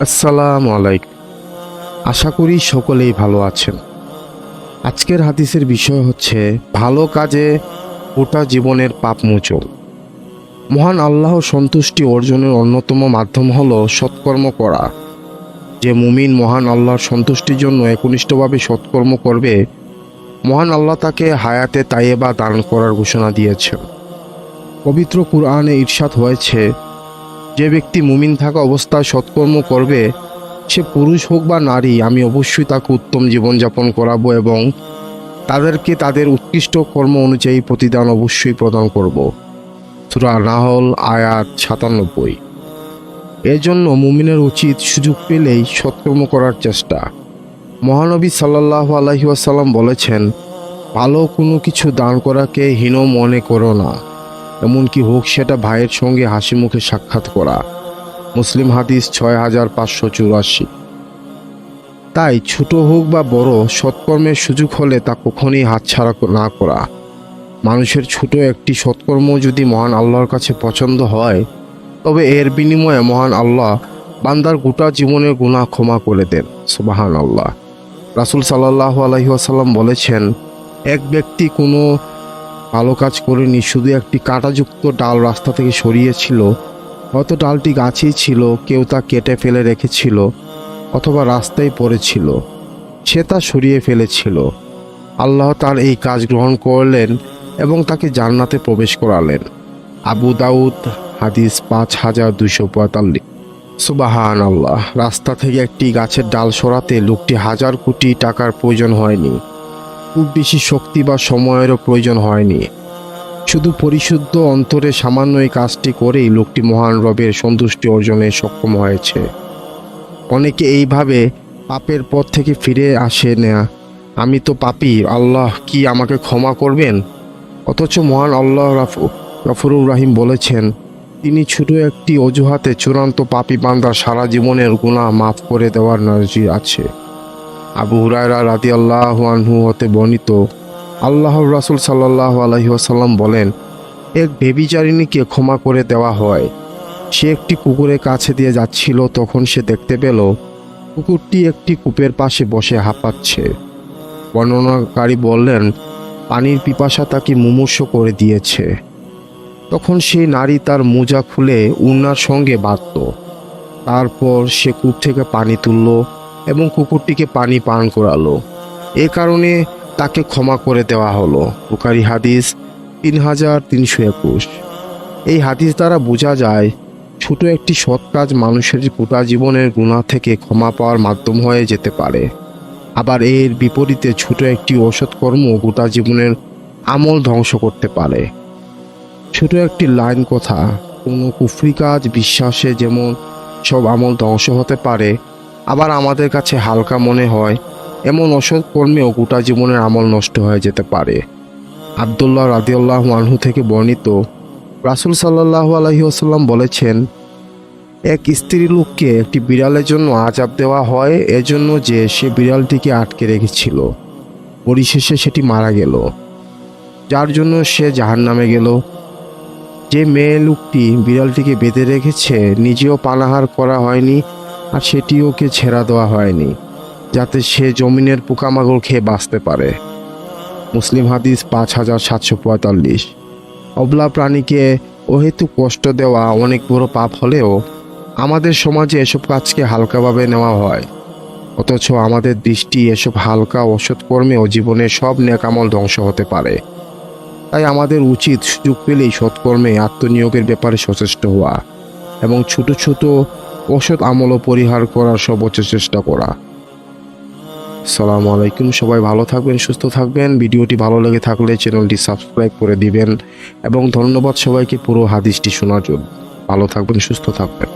আসসালামু আলাইকুম। আশা করি সকলেই ভালো আছেন। আজকের হাদিসের বিষয় হচ্ছে, ভালো কাজে গোটা জীবনের পাপ মোচন মহান আল্লাহ সন্তুষ্টি অর্জনের অন্যতম মাধ্যম হল সৎকর্ম করা। যে মুমিন মহান আল্লাহর সন্তুষ্টির জন্য একনিষ্ঠভাবে সৎকর্ম করবে, মহান আল্লাহ তাকে হায়াতে তাইয়েবা দান করার ঘোষণা দিয়েছেন। পবিত্র কুরআনে ঈর্ষাদ হয়েছে যে ব্যক্তি মুমিন থাকা অবস্থায় সৎকর্ম করবে, সে পুরুষ হোক বা নারী, আমি অবশ্যই তাকে উত্তম জীবনযাপন করাবো এবং তাদেরকে তাদের উৎকৃষ্ট কর্ম অনুযায়ী প্রতিদান অবশ্যই প্রদান করব। সুরা নাহল আয়াত সাতানব্বই। এর জন্য মুমিনের উচিত সুযোগ পেলেই সৎকর্ম করার চেষ্টা। মহানবী সাল্লাহ আলহিউসাল্লাম বলেছেন, ভালো কোনো কিছু দান করাকে হীন মনে করো না। এমনকি হোক সেটা ভাইয়ের সঙ্গে হাসি মুখে সাক্ষাৎ করা। মুসলিম হাদিস ছয় হাজার পাঁচশো চুরাশি। তাই ছোট হোক বা বড়, সৎকর্মের সুযোগ হলে তা কখনই হাতছাড়া না করা। মানুষের ছোট একটি সৎকর্ম যদি মহান আল্লাহর কাছে পছন্দ হয়, তবে এর বিনিময়ে মহান আল্লাহ বান্দার গোটা জীবনের গুণা ক্ষমা করে দেন। সুবাহান আল্লাহ রাসুল সাল্লাহ আলহিহাসাল্লাম বলেছেন, এক ব্যক্তি কোনো ভালো কাজ করেনি, শুধু একটি কাঁটাযুক্ত ডাল রাস্তা থেকে সরিয়েছিল। হয়তো ডালটি গাছেই ছিল, কেউ তা কেটে ফেলে রেখেছিল, অথবা রাস্তায় পড়েছিল। সে তা সরিয়ে ফেলেছিল। আল্লাহ তার এই কাজ গ্রহণ করলেন এবং তাকে জান্নাতে প্রবেশ করালেন। আবু দাউদ, হাদিস পাঁচ হাজার দুশো পঁয়তাল্লিশ। সুবাহান আল্লাহ রাস্তা থেকে একটি গাছের ডাল সরাতে লোকটি হাজার কোটি টাকার প্রয়োজন হয়নি। খুব বেশি শক্তি বা সময়েরও প্রয়োজন হয়নি। শুধু পরিশুদ্ধ অন্তরে সামান্য এই কাজটি করেই লোকটি মহান রবের সন্তুষ্টি অর্জনে সক্ষম হয়েছে। অনেকে এইভাবে পাপের পথ থেকে ফিরে আসে না। আমি তো পাপি, আল্লাহ কি আমাকে ক্ষমা করবেন? অথচ মহান আল্লাহ রাফু, রফরুর রাহিম বলেছেন, তিনি ছোট একটি অজুহাতে চূড়ান্ত পাপি বান্দার সারা জীবনের গুণা মাফ করে দেওয়ার নজির আছে। আবু হুরায়রা রাদি আল্লাহ আনহু হতে বর্ণিত, আল্লাহর রাসুল সাল্লাহ আলহিহাসাল্লাম বলেন, এক বেবিচারিণীকে ক্ষমা করে দেওয়া হয়। সে একটি কুকুরের কাছে দিয়ে যাচ্ছিল, তখন সে দেখতে পেল, কুকুরটি একটি কূপের পাশে বসে হাঁপাচ্ছে। বর্ণনাকারী বললেন, পানির পিপাসা তাকে মুমূর্ষ করে দিয়েছে। তখন সেই নারী তার মোজা খুলে উন্নার সঙ্গে বাঁধত। তারপর সে কূপ থেকে পানি তুলল এবং কুকুরটিকে পানি পান করালো। এ কারণে তাকে ক্ষমা করে দেওয়া হলো। বুকারি হাদিস তিন হাজার তিনশো একুশ। এই হাদিস দ্বারা বোঝা যায়, ছোট একটি সৎ কাজ মানুষের গোটা জীবনের গুণা থেকে ক্ষমা পাওয়ার মাধ্যম হয়ে যেতে পারে। আবার এর বিপরীতে ছোট একটি অসৎ কর্ম গোটা জীবনের আমল ধ্বংস করতে পারে। ছোট একটি লাইন কথা, কোনো কুফরি কাজ, বিশ্বাসে যেমন সব আমল ধ্বংস হতে পারে আবার আমাদের কাছে হালকা মনে হয়, এমন অসৎ কর্মেও গোটা জীবনের আমল নষ্ট হয়ে যেতে পারে। আবদুল্লাহ রাদিউল্লাহ আনহু থেকে বর্ণিত, রাসুল সাল্লাহ আলহি আসাল্লাম বলেছেন, এক স্ত্রী লোককে একটি বিড়ালের জন্য আজাব দেওয়া হয়, এজন্য যে সে বিড়ালটিকে আটকে রেখেছিল। পরিশেষে সেটি মারা গেল। যার জন্য সে জাহান নামে গেল। যে মেয়ে লোকটি বিড়ালটিকে বেঁধে রেখেছে, নিজেও পানাহার করা হয়নি আর সেটি ওকে ছেড়া দেওয়া হয়নি, যাতে সে জমিনের পোকামাকড় খেয়ে বাঁচতে পারে। মুসলিম হাদিস পাঁচ হাজার সাতশো পঁয়তাল্লিশ। অবলা প্রাণীকে অহেতু কষ্ট দেওয়া অনেক বড় পাপ হলেও আমাদের সমাজে এসব কাজকে হালকাভাবে নেওয়া হয়। অথচ আমাদের দৃষ্টি এসব হালকা অসৎ কর্মেও জীবনের সব নেকামল ধ্বংস হতে পারে। তাই আমাদের উচিত সুযোগ পেলেই সৎকর্মে আত্মনিয়োগের ব্যাপারে সচেষ্ট হওয়া এবং ছোট ছোট অসৎ আমলও পরিহার করার সর্বোচ্চ চেষ্টা করা। সালামু আলাইকুম সবাই ভালো থাকবেন, সুস্থ থাকবেন। ভিডিওটি ভালো লেগে থাকলে চ্যানেলটি সাবস্ক্রাইব করে দিবেন। এবং ধন্যবাদ সবাইকে পুরো হাদিসটি শোনার জন্য। ভালো থাকবেন, সুস্থ থাকবেন।